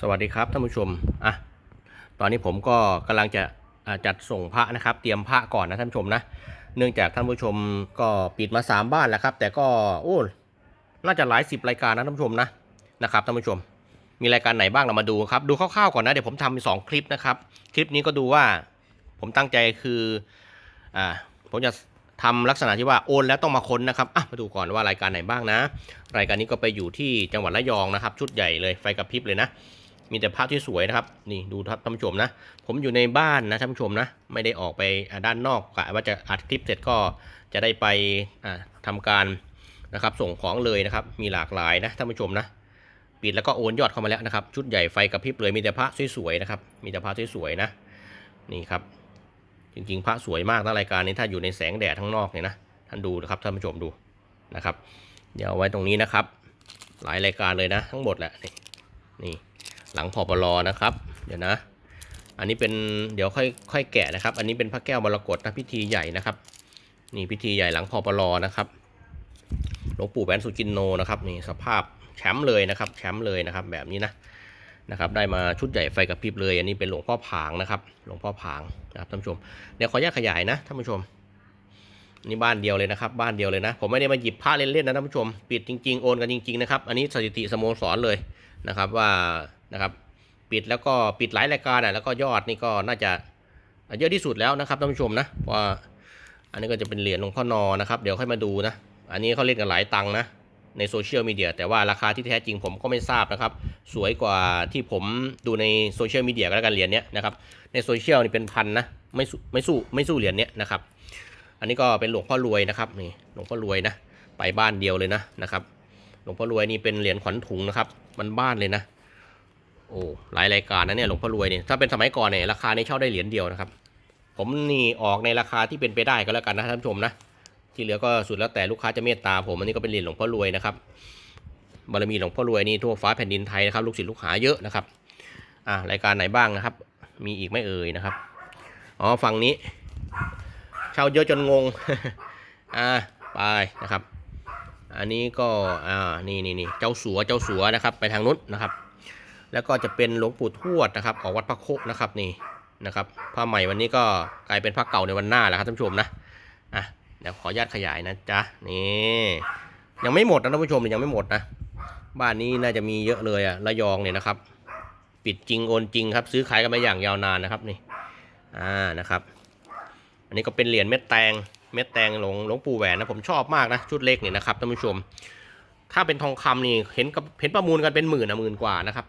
สวัสดีครับท่านผู้ชม อะ ตอนนี้ผมก็กำลังจะจัดส่งพระนะครับ เตรียมพระก่อนนะท่านผู้ชมนะ เนื่องจากท่านผู้ชมก็ปิดมา 3 บ้านแล้วครับ แต่ก็โอ้น่าจะหลายสิบรายการนะท่านผู้ชมนะ นะครับท่านผู้ชม มีรายการไหนบ้างเรามาดูครับ ดูคร่าวๆก่อนนะเดี๋ยวผมทำสองคลิปนะครับ คลิปนี้ก็ดูว่าผมตั้งใจคือ อ่า ผมจะทำลักษณะที่ว่าโอนแล้วต้องมาค้นนะครับ อะ มาดูก่อนว่ารายการไหนบ้างนะ รายการนี้ก็ไปอยู่ที่จังหวัดระยองนะครับ ชุดใหญ่เลย ไฟกระพริบเลยนะ มีแต่ภาพที่สวยนะครับ นี่ดูครับท่านผู้ชมนะ ผมอยู่ในบ้านนะท่านผู้ชมนะ ไม่ได้ออกไปด้านนอกกะว่าจะอัดคลิปเสร็จก็จะได้ไปอ่าทำการนะครับส่งของเลยนะครับ มีหลากหลายนะท่านผู้ชมนะ ปิดแล้วก็โอนยอดเข้ามาแล้วนะครับ ชุดใหญ่ไฟกระพริบเลย มีแต่พระสวยๆนะครับ มีแต่พระสวยๆนะ นี่ครับ จริงๆ พระสวยมากนะรายการนี้ถ้าอยู่ในแสงแดดข้างนอกเนี่ยนะ ท่านดูนะครับท่านผู้ชมดูนะครับ เดี๋ยวเอาไว้ตรงนี้นะครับ หลายรายการเลยนะ ทั้งหมดแหละ นี่นี่ หลังพอปลอนะครับ เดี๋ยวนะ อันนี้เป็นเดี๋ยวค่อยค่อยแกะนะครับ อันนี้เป็นพระแก้วมรกตนะพิธีใหญ่นะครับ นี่พิธีใหญ่หลังพอปลอนะครับหลวงปู่แหวนสุจินโนนะครับนี่สภาพแชมป์เลยนะครับแชมป์เลยนะครับ แบบนี้นะนะครับ ได้มาชุดใหญ่ไฟกระพริบเลย อันนี้เป็นหลวงพ่อผางนะครับ หลวงพ่อผางนะครับท่านผู้ชมเดี๋ยวขออนุญาตขยายนะท่านผู้ชมนี่บ้านเดียวเลยนะครับ บ้านเดียวเลยนะ ผมไม่ได้มาหยิบผ้าเล่นๆนะท่านผู้ชม ปิดจริงๆ โอนกันจริงๆนะครับ อันนี้สถิติสโมสรเลยนะครับว่า นะครับปิดแล้วก็ปิดหลายรายการอะแล้วก็ยอดนี่ก็น่าจะเยอะที่สุดแล้วนะครับท่านผู้ชมนะว่าอันนี้ก็จะเป็นเหรียญหลวงพ่อนอนะครับเดี๋ยวค่อยมาดูนะอันนี้เขาเล่นกันหลายตังนะในโซเชียลมีเดียแต่ว่าราคาที่แท้จริงผมก็ไม่ทราบนะครับ สวยกว่าที่ผมดูในโซเชียลมีเดียก็แล้วกันเหรียญเนี้ยนะครับในโซเชียลนี่เป็นพันนะไม่สู้ไม่สู้ไม่สู้เหรียญเนี้ยนะครับ อันนี้ก็เป็นหลวงพ่อรวยนะครับนี่หลวงพ่อรวยนะ ไปบ้านเดียวเลยนะนะครับ หลวงพ่อรวยนี่เป็นเหรียญขวัญถุงนะครับมันบ้านเลยนะ โอ้หลายรายการนะเนี่ยหลวงพ่อรวยเนี่ยถ้าเป็นสมัยก่อนเนี่ยราคานี้เช่าได้เหรียญเดียวนะครับ ผมนี่ออกในราคาที่เป็นไปได้ก็แล้วกันนะท่านผู้ชมนะที่เหลือก็สุดแล้วแต่ลูกค้าจะเมตตาผมอันนี้ก็เป็นเหรียญหลวงพ่อรวยนะครับบารมีหลวงพ่อรวยนี่ทั่วฟ้าแผ่นดินไทยนะครับลูกศิษย์ลูกหาเยอะนะครับอ่ารายการไหนบ้างนะครับ มีอีกไม่เอ่ยนะครับอ๋อฝั่งนี้ เช่าเยอะจนงงอ่าไปนะครับ อันนี้ก็อ่านี่นี่นี่เจ้าสัวเจ้าสัวนะครับ ไปทางนู้นนะครับ แล้วก็จะเป็นหลวงปู่ทวดนะครับออกวัดพระโคกนะครับนี่นะครับผ้าใหม่วันนี้ก็กลายเป็นผ้าเก่าในวันหน้าแล้วครับท่านผู้ชมนะอะเดี๋ยวขออนุญาตขยายนะจ๊ะนี่ยังไม่หมดนะท่านผู้ชมยังไม่หมดนะบ้านนี้น่าจะมีเยอะเลยอะระยองเนี่ยนะครับ ปิดจริงโอนจริงครับ ซื้อขายกันมาอย่างยาวนานนะครับนี่อ่านะครับ อันนี้ก็เป็นเหรียญเม็ดแตงเม็ดแตงหลวงหลวงปู่แหวนนะผมชอบมากนะชุดเล็กเนี่ยนะครับท่านผู้ชม ถ้าเป็นทองคำนี่เห็นกับเห็นประมูลกันเป็นหมื่นนะหมื่นกว่านะครับ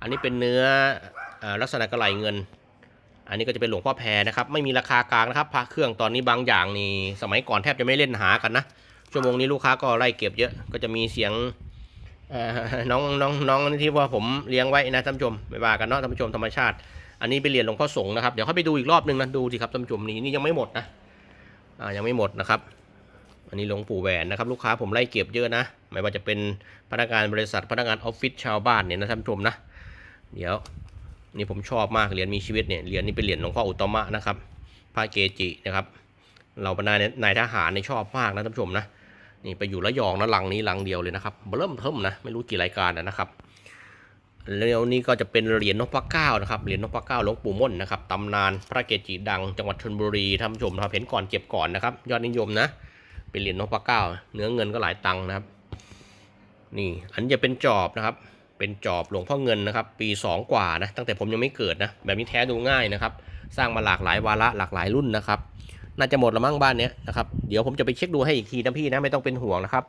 อันนี้เป็นเนื้ออลักษณะกระไหลเงิน อันนี้ก็จะเป็นหลวงพ่อแพรนะครับ ไม่มีราคากลางนะครับพระเครื่องตอนนี้บางอย่างนี่สมัยก่อนแทบจะไม่เล่นหากันนะชั่วโมงนี้ลูกค้าก็ไล่เก็บเยอะก็จะมีเสียงเอ่อน้องน้องน้องที่ว่าผมเลี้ยงไว้นะท่านผู้ชมไม่ว่ากันเนาะท่านผู้ชมธรรมชาติ อันนี้เป็นเหรียญหลวงพ่อสงฆ์นะครับเดี๋ยวเขาไปดูอีกรอบนึงนะดูสิครับท่านผู้ชมนี่นี่ยังไม่หมดนะอ่ายังไม่หมดนะครับ อันนี้หลวงปู่แหวนนะครับ ลูกค้าผมไล่เก็บเยอะนะไม่ว่าจะเป็นพนักงานบริษัทพนักงานออฟฟิศชาวบ้านเนี่ยนะท่านผู้ชมนะ เดี๋ยวนี่ผมชอบมากเหรียญมีชีวิตเนี่ยเหรียญนี้เป็นเหรียญหลวงพ่ออุตมะนะครับพระเกจินะครับ เราบรรดานนายทหารเนี่ยชอบมากนะท่านผู้ชมนะนี่ไปอยู่ระยองนะหลังนี้หลังเดียวเลยนะครับเริ่มเทิมนะไม่รู้กี่รายการนะครับแล้วนี่ก็จะเป็นเหรียญนพเก้านะครับเหรียญนพเก้าหลวงปู่ม่นนะครับตำนานพระเกจิดังจังหวัดชลบุรีท่านผู้ชมครับเห็นก่อนเก็บก่อนนะครับ ยอดนิยมนะ เป็นเหรียญนพเก้าเนื้อเงินก็หลายตังค์นะครับ นี่อันจะเป็นจอบนะครับ เป็นจอบหลวงพ่อเงินนะครับ ปี 2 กว่านะตั้งแต่ผมยังไม่เกิดนะ แบบนี้แท้ดูง่ายนะครับ สร้างมาหลากหลายวาระหลากหลายรุ่นนะครับ น่าจะหมดละมั้งบ้านเนี้ยนะครับเดี๋ยวผมจะไปเช็คดูให้อีกทีนะพี่นะไม่ต้องเป็นห่วงนะครับ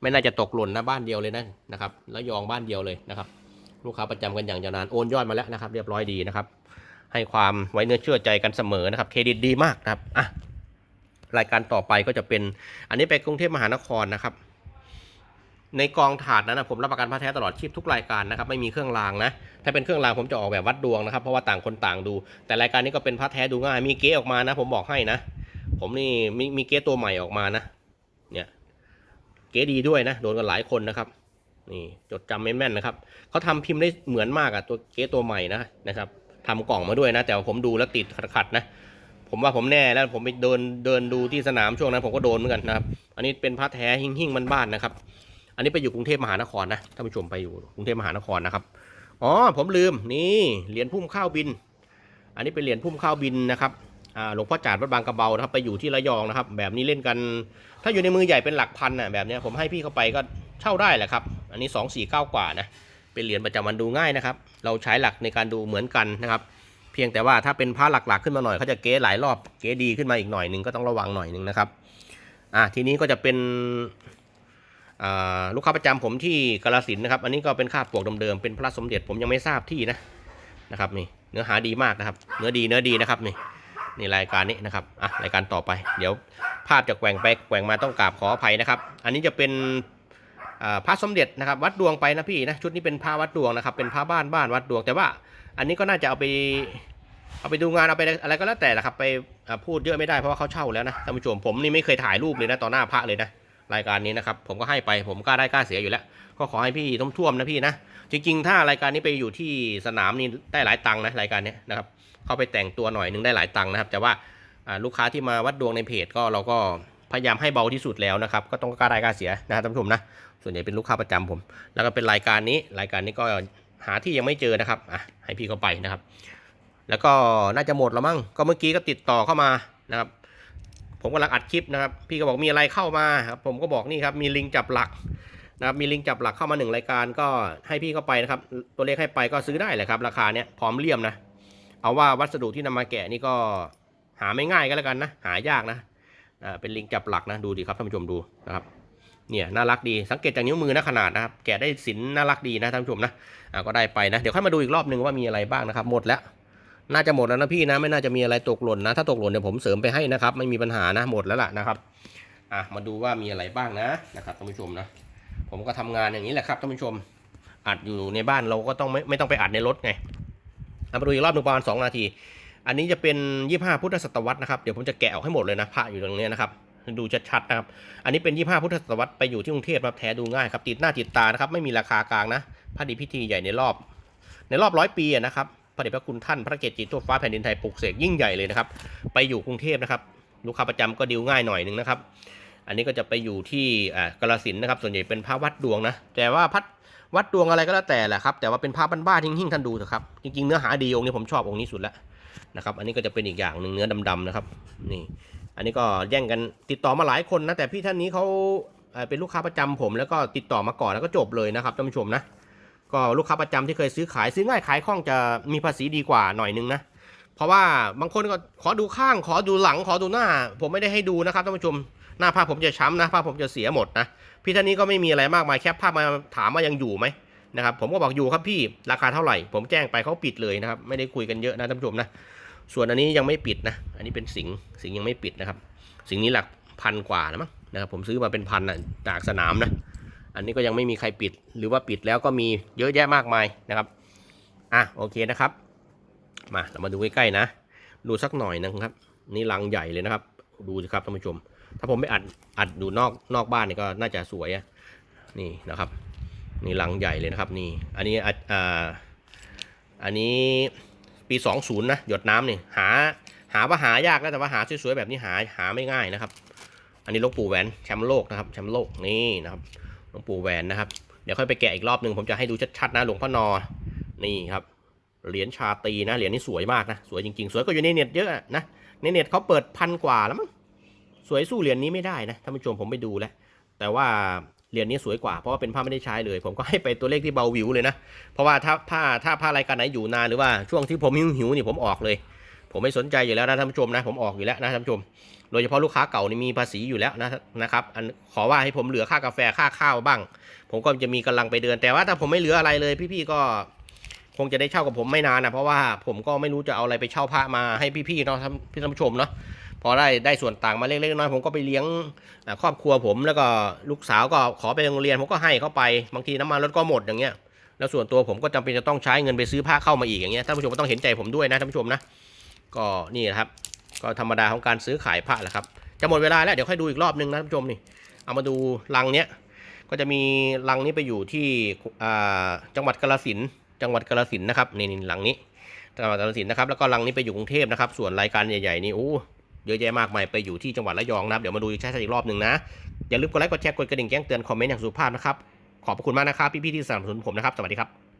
ไม่น่าจะตกหล่นนะบ้านเดียวเลยนะนะครับแล้วยองบ้านเดียวเลยนะครับ ลูกค้าประจำกันอย่างยาวนานโอนยอดมาแล้วนะครับ เรียบร้อยดีนะครับ ให้ความไว้เนื้อเชื่อใจกันเสมอนะครับ เครดิตดีมากนะครับอะรายการต่อไปก็จะเป็นอันนี้ไปกรุงเทพมหานครนะครับ ในกองถาดนั้นนะผมรับประกันพระแท้ตลอดชีพทุกรายการนะครับไม่มีเครื่องรางนะถ้าเป็นเครื่องรางผมจะออกแบบวัดดวงนะครับเพราะว่าต่างคนต่างดู แต่รายการนี้ก็เป็นพระแท้ดูง่าย มีเก๊ออกมานะ ผมบอกให้นะ ผมนี่มีมีเก๊ตัวใหม่ออกมานะ เนี่ยเก๊ดีด้วยนะโดนกันหลายคนนะครับนี่จดจำแม่นๆนะครับเขาทำพิมพ์ได้เหมือนมากอะตัวเก๊ตัวใหม่นะนะครับทำกล่องมาด้วยนะ แต่ผมดูแล้วติดขัดๆนะผมว่าผมแน่แล้วผมไปเดินเดินดูที่สนามช่วงนั้นผมก็โดนเหมือนกันนะครับ อันนี้เป็นพระแท้หิ่งๆมันบ้านนะครับ อันนี้ไปอยู่กรุงเทพมหานครนะท่านผู้ชมไปอยู่กรุงเทพมหานครนะครับอ๋อผมลืมนี่เหรียญพุ่มข้าวบิน อันนี้เป็นเหรียญพุ่มข้าวบินนะครับหลวงพ่อจาดวัดบางกระเบานะครับไปอยู่ที่ระยองนะครับ แบบนี้เล่นกัน ถ้าอยู่ในมือใหญ่เป็นหลักพันน่ะแบบนี้ผมให้พี่เข้าไปก็เช่าได้แหละครับ อันนี้ 2 4 9 กว่านะเป็นเหรียญประจำวันดูง่ายนะครับ เราใช้หลักในการดูเหมือนกันนะครับ เพียงแต่ว่าถ้าเป็นพระหลักๆขึ้นมาหน่อยเขาจะเก๊หลายรอบเก๊ดีขึ้นมาอีกหน่อยหนึ่งก็ต้องระวังหน่อยหนึ่งนะครับอะทีนี้ก็จะเป็น ลูกค้าประจำผมที่กาลสินนะครับ อันนี้ก็เป็นคาบปวกเดิมๆ เป็นพระสมเด็จผมยังไม่ทราบที่นะนะครับนี่เนื้อหาดีมากนะครับ เนื้อดีเนื้อดีนะครับนี่นี่รายการนี้นะครับอะรายการต่อไป เดี๋ยวภาพจะแกว่งไปแกว่งมาต้องกราบขออภัยนะครับ อันนี้จะเป็นพระสมเด็จนะครับ วัดดวงไปนะพี่นะชุดนี้เป็นพระวัดดวงนะครับ เป็นพระบ้านบ้านวัดดวง แต่ว่าอันนี้ก็น่าจะเอาไปเอาไปดูงานเอาไปอะไรก็แล้วแต่ละครับ ไปพูดเยอะไม่ได้เพราะว่าเขาเช่าแล้วนะท่านผู้ชมผมนี่ไม่เคยถ่ายรูปเลยนะต่อหน้าพระเลยนะ รายการนี้นะครับ ผมก็ให้ไปผมกล้าได้กล้าเสียอยู่แล้ว ก็ขอให้พี่ท่วมๆนะพี่นะจริงๆ ถ้ารายการนี้ไปอยู่ที่สนามนี่ได้หลายตังค์นะรายการนี้นะครับเข้าไปแต่งตัวหน่อยนึงได้หลายตังค์นะครับ แต่ว่าลูกค้าที่มาวัดดวงในเพจก็เราก็พยายามให้เบาที่สุดแล้วนะครับ ก็ต้องกล้าได้กล้าเสียนะครับท่านผู้ชมนะส่วนใหญ่เป็นลูกค้าประจำผม แล้วก็เป็นรายการนี้รายการนี้ก็หาที่ยังไม่เจอนะครับอะให้พี่เขาไปนะครับ แล้วก็น่าจะหมดแล้วมั้งก็เมื่อกี้ก็ติดต่อเข้ามานะครับ ผมกำลังอัดคลิปนะครับ พี่ก็บอกมีอะไรเข้ามาครับผมก็บอกนี่ครับมีลิงจับหลักนะครับมีลิงจับหลักเข้ามาหนึ่งรายการก็ให้พี่เข้าไปนะครับ ตัวเลขให้ไปก็ซื้อได้แหละครับ ราคาเนี้ยพร้อมเลี่ยมนะ เอาว่าวัสดุที่นำมาแกะนี่ก็หาไม่ง่ายก็แล้วกันนะหายากนะอ่าเป็นลิงจับหลักนะดูดีครับท่านผู้ชมดูนะครับเนี่ยน่ารักดีสังเกตจากนิ้วมือนะขนาดนะครับแกะได้สินน่ารักดีนะท่านผู้ชมนะอ่าก็ได้ไปนะ เดี๋ยวค่อยมาดูอีกรอบหนึ่งว่ามีอะไรบ้างนะครับ หมดแล้ว น่าจะหมดแล้วนะพี่นะไม่น่าจะมีอะไรตกหล่นนะ ถ้าตกหล่นเดี๋ยวผมเสริมไปให้นะครับ ไม่มีปัญหานะหมดแล้วล่ะนะครับอะมาดูว่ามีอะไรบ้างนะนะครับท่านผู้ชมนะ ผมก็ทำงานอย่างนี้แหละครับท่านผู้ชม อัดอยู่ในบ้านเราก็ต้องไม่ไม่ต้องไปอัดในรถไงมาดูอีกรอบหนึ่งประมาณสองนาที อันนี้จะเป็น25พุทธศตวรรษนะครับเดี๋ยวผมจะแกะออกให้หมดเลยนะพระอยู่ตรงนี้นะครับดูชัดๆนะครับ อันนี้เป็น25พุทธศตวรรษไปอยู่ที่กรุงเทพครับแท้ดูง่ายครับติดหน้าติดตานะครับไม่มีราคากลางนะพระดีพิธีใหญ่ในรอบ ในรอบร้อยปีนะครับ ระเดชพระคุณท่านพระเกจิทั่วฟ้าแผ่นดินไทยปลุกเสกยิ่งใหญ่เลยนะครับ ไปอยู่กรุงเทพนะครับ ลูกค้าประจำก็ดีลง่ายหน่อยหนึงนะครับ อันนี้ก็จะไปอยู่ที่อ่ากาฬสินนะครับ ส่วนใหญ่เป็นพระวัดดวงนะ แต่ว่าพัดวัดดวงอะไรก็แล้วแต่แหละครับ แต่ว่าเป็นภาพบ้านๆหิ่งๆท่านดูเถอะครับ จริงๆเนื้อหาดีองค์นี้ผมชอบองค์นี้สุดแล้วนะครับ อันนี้ก็จะเป็นอีกอย่างหนึ่งเนื้อดำๆนะครับ นี่ อันนี้ก็แย่งกันติดต่อมาหลายคนนะ แต่พี่ท่านนี้เขาเป็นลูกค้าประจำผมแล้วก็ติดต่อมาก่อนแล้วก็จบเลยนะครับท่านผู้ชมนะ ก็ลูกค้าประจำที่เคยซื้อขายซื้อง่ายขายคล่องจะมีภาษีดีกว่าหน่อยนึงนะเพราะว่าบางคนก็ขอดูข้าง ขอดูหลังขอดูหน้า ผมไม่ได้ให้ดูนะครับท่านผู้ชมหน้าภาพผมจะช้ำนะภาพผมจะเสียหมดนะพี่ท่านนี้ก็ไม่มีอะไรมากมายแคปภาพมาถามว่ายังอยู่ไหมนะครับผมก็บอกอยู่ครับพี่ราคาเท่าไหร่ ผมแจ้งไปเขาปิดเลยนะครับไม่ได้คุยกันเยอะนะท่านผู้ชมนะส่วนอันนี้ยังไม่ปิดนะ อันนี้เป็นสิงสิงยังไม่ปิดนะครับ สิงนี้หลักพันกว่านะมั้งนะครับผมซื้อมาเป็นพันนะจากสนามนะ อันนี้ก็ยังไม่มีใครปิด หรือว่าปิดแล้วก็มีเยอะแยะมากมายนะครับ อะโอเคนะครับ มาเรามาดูใกล้ๆนะ ดูสักหน่อยนะครับ นี่ลังใหญ่เลยนะครับ ดูสิครับท่านผู้ชม ถ้าผมไปอัดอัดดูนอกนอกบ้านนี่ก็น่าจะสวยอะนี่นะครับ นี่ลังใหญ่เลยนะครับนี่ อันนี้อะอ่าอันนี้ปี 20 นะ หยดน้ำนี่หาหาว่าหายากนะแต่ว่าหาสวยๆแบบนี้หาหาไม่ง่ายนะครับ อันนี้ลวงปู่แหวนแชมป์โลกนะครับแชมป์โลกนี่นะครับ หลวงปู่แหวนนะครับ เดี๋ยวค่อยไปแกะอีกรอบหนึ่งผมจะให้ดูชัดๆนะหลวงพ่อนอ นี่ครับ เหรียญชาตีนะ เหรียญนี้สวยมากนะ สวยจริงๆ สวยก็อยู่ในเน็ตเยอะนะ ในเน็ตเขาเปิดพันกว่าแล้วมั้ง สวยสู้เหรียญนี้ไม่ได้นะ ท่านผู้ชมผมไปดูแล้ว แต่ว่าเหรียญนี้สวยกว่า เพราะว่าเป็นผ้าไม่ได้ใช้เลย ผมก็ให้ไปตัวเลขที่เบาวิวเลยนะ เพราะว่าถ้าผ้าถ้าผ้ารายการไหนอยู่นานหรือว่าช่วงที่ผมหิวหิวนี่ผมออกเลย ผมไม่สนใจอยู่แล้วนะท่านผู้ชมนะผมออกอยู่แล้วนะท่านผู้ชม โดยเฉพาะลูกค้าเก่านี่มีภาษีอยู่แล้วนะนะครับอันขอว่าให้ผมเหลือค่ากาแฟค่าข้าวบ้าง ผมก็จะมีกำลังไปเดินแต่ว่าถ้าผมไม่เหลืออะไรเลย พี่ๆก็คงจะได้เช่ากับผมไม่นานนะเพราะว่าผมก็ไม่รู้จะเอาอะไรไปเช่าพระมาให้พี่ๆเนาะท่านพี่ท่านผู้ชมเนาะพอได้ได้ส่วนต่างมาเล็กๆน้อยๆผมก็ไปเลี้ยงครอบครัวผมแล้วก็ลูกสาวก็ขอไปโรงเรียนผมก็ให้เขาไปบางทีน้ำมันรถก็หมดอย่างเงี้ยแล้วส่วนตัวผมก็จำเป็นจะต้องใช้เงินไปซื้อผ้าเข้ามาอีกอย่างเงี้ยท่านผู้ชมก็ต้องเห็นใจผมด้วยนะท่านผู้ชมนะ ก็นี่นะครับ ก็ธรรมดาของการซื้อขายผ้าแหละครับ จะหมดเวลาแล้วเดี๋ยวค่อยดูอีกรอบนึงนะท่านผู้ชมนี่ เอามาดูลังเนี้ย ก็จะมีลังนี้ไปอยู่ที่จังหวัดกาฬสินจังหวัดกาฬสินนะครับนี่นี่หลังนี้จังหวัดกาฬสินนะครับแล้วก็ลังนี้ไปอยู่กรุงเทพนะครับ ส่วนรายการใหญ่ๆนี่โอ้เยอะแยะมากมายไปอยู่ที่จังหวัดระยองนะครับเดี๋ยวมาดูชัดๆอีกรอบหนึ่งนะอย่าลืมกดไลค์กดแชร์กดกระดิ่งแจ้งเตือนคอมเมนต์อย่างสุภาพนะครับขอบพระคุณมากนะครับพี่ๆที่สนับสนุนผมนะครับสวัสดีครับ